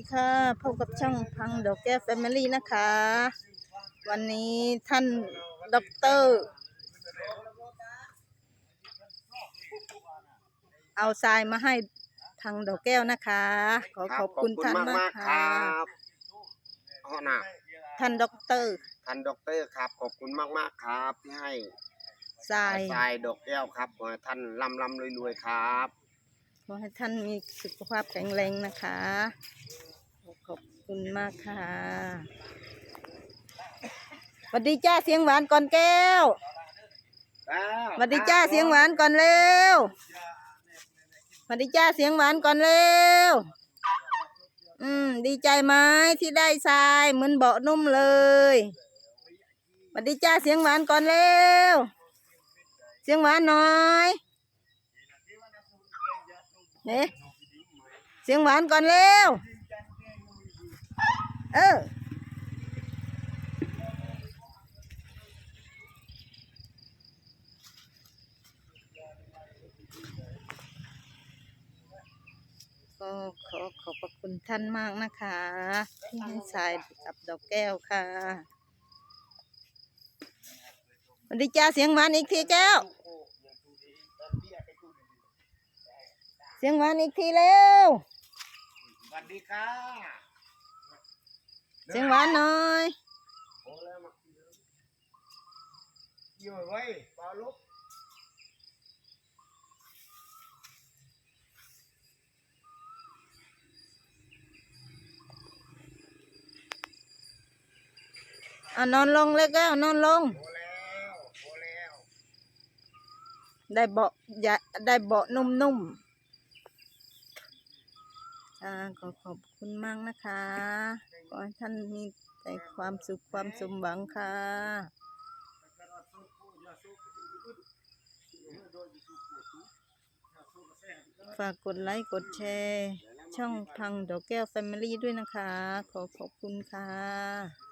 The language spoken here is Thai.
ดีค่ะพบกับช่องพังดอกแก้วแฟมิลี่นะคะ วันนี้ท่านด็อกเตอร์ เอาทรายมาให้ทางดอกแก้วนะคะ ขอรัขอบคุณท่านมากคค่ะรับอ๋อนะท่านด็อกเตอร์ ท่านด็อกเตอร์ครับ ขอบคุณมากมากๆครับที่ให้ทรายทรายดอกแก้วครับขอให้ท่านร่ำร่ำรวยรวยๆครับขอให้ท่านมีสุขภาพแข็งแรงนะคะขอบ คุณมากค่ะสวัสดีจ้าเสียงหวานก่อนแก้วสวัสดีจ้าเสียงหวานก่อนเร็วสวัสดีจ้าเสียงหวานก่อนเร็ว อืม ดีใจไหมที่ได้ทรายเหมือนเบาะนุ่มเลยสวัสดีจ้าเสียงหวานก่อนเร็ว เสียงหวานหน่อยเฮ้เสียงหวานก่อนเร็ว เออ ก็ขอขอบพระคุณท่านมากนะคะ ที่ให้ทรายกับดอกแก้วค่ะสวัสดีจ้าเสียงหวานอีกทีแก้ว เสียงหวานอีกทีเร็ว สวัสดีค่ะ เสียงหวานหน่อยโอ้แล้วมาอยู่ไว้เปล่าลุกเอานอนลงเลยแก้วนอนลงโอ้แล้วโอ้แล้วได้เบาะอย่าได้เบาะนุ่มๆอ่าขอขอบคุณมากนะคะ ขอให้ท่านมีแต่ความสุขความสมหวังค่ะฝากกดไลค์กดแชร์ ช่องพังดอกแก้วแฟมิลี่ด้วยนะคะ ขอขอบคุณค่ะ